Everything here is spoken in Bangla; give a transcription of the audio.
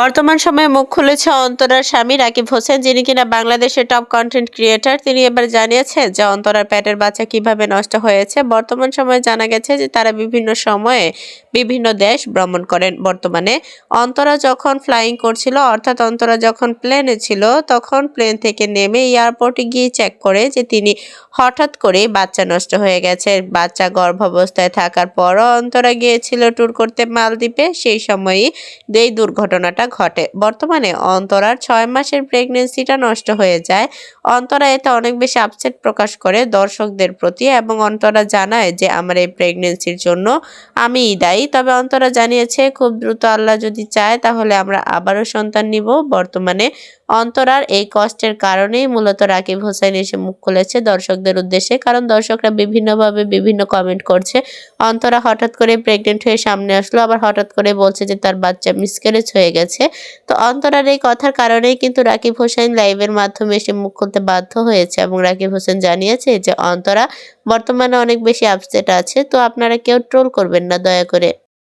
বর্তমান সময়ে মুখ খুলেছে অন্তরার স্বামী রাকিব হোসেন, যিনি কিনা বাংলাদেশের টপ কন্টেন্ট ক্রিয়েটার তিনি এবার জানিয়েছেন যে অন্তরার পেটের বাচ্চা কীভাবে নষ্ট হয়েছে। বর্তমান সময়ে জানা গেছে যে তারা বিভিন্ন সময়ে বিভিন্ন দেশ ভ্রমণ করেন। বর্তমানে অন্তরা যখন ফ্লাইং করছিল, অর্থাৎ অন্তরা যখন প্লেনে ছিল, তখন প্লেন থেকে নেমে এয়ারপোর্টে গিয়ে চেক করে যে তিনি হঠাৎ করে বাচ্চা নষ্ট হয়ে গেছে। বাচ্চা গর্ভাবস্থায় থাকার পরও অন্তরা গিয়েছিল ট্যুর করতে মালদ্বীপে। সেই সময়ই এই দুর্ঘটনাটা ঘটে। বর্তমানে অন্তরার ছয় মাসের প্রেগনেন্সিটা নষ্ট হয়ে যায়। অন্তরা এতে অনেক বেশি আপসেট প্রকাশ করে দর্শকদের প্রতি এবং অন্তরা জানায় যে, আমার এই প্রেগনেন্সির জন্য আমি দায়ী। তবে অন্তরা জানিয়েছে, খুব দ্রুত আল্লাহ যদি চায়, তাহলে আমরা আবারও সন্তান নিব। বর্তমানে অন্তরার এই কষ্টের কারণেই মূলত রাকিব হোসেন এসে মুখ খুলেছে দর্শকদের উদ্দেশ্যে। কারণ দর্শকরা বিভিন্নভাবে বিভিন্ন কমেন্ট করছে। অন্তরা হঠাৎ করে প্রেগনেন্ট হয়ে সামনে আসলো, আবার হঠাৎ করে বলছে যে, তার বাচ্চা মিসক্যারেজ হয়ে গেছে। তো অন্তরার এই কথার কারণেই কিন্তু রাকিব হোসেন লাইভের মাধ্যমে এসে মুখ খুলতে বাধ্য হয়েছে এবং রাকিব হোসেন জানিয়েছে যে, অন্তরা, বর্তমানে অনেক বেশি আপসেট আছে, তো আপনারা কেউ ট্রোল করবেন না, দয়া করে।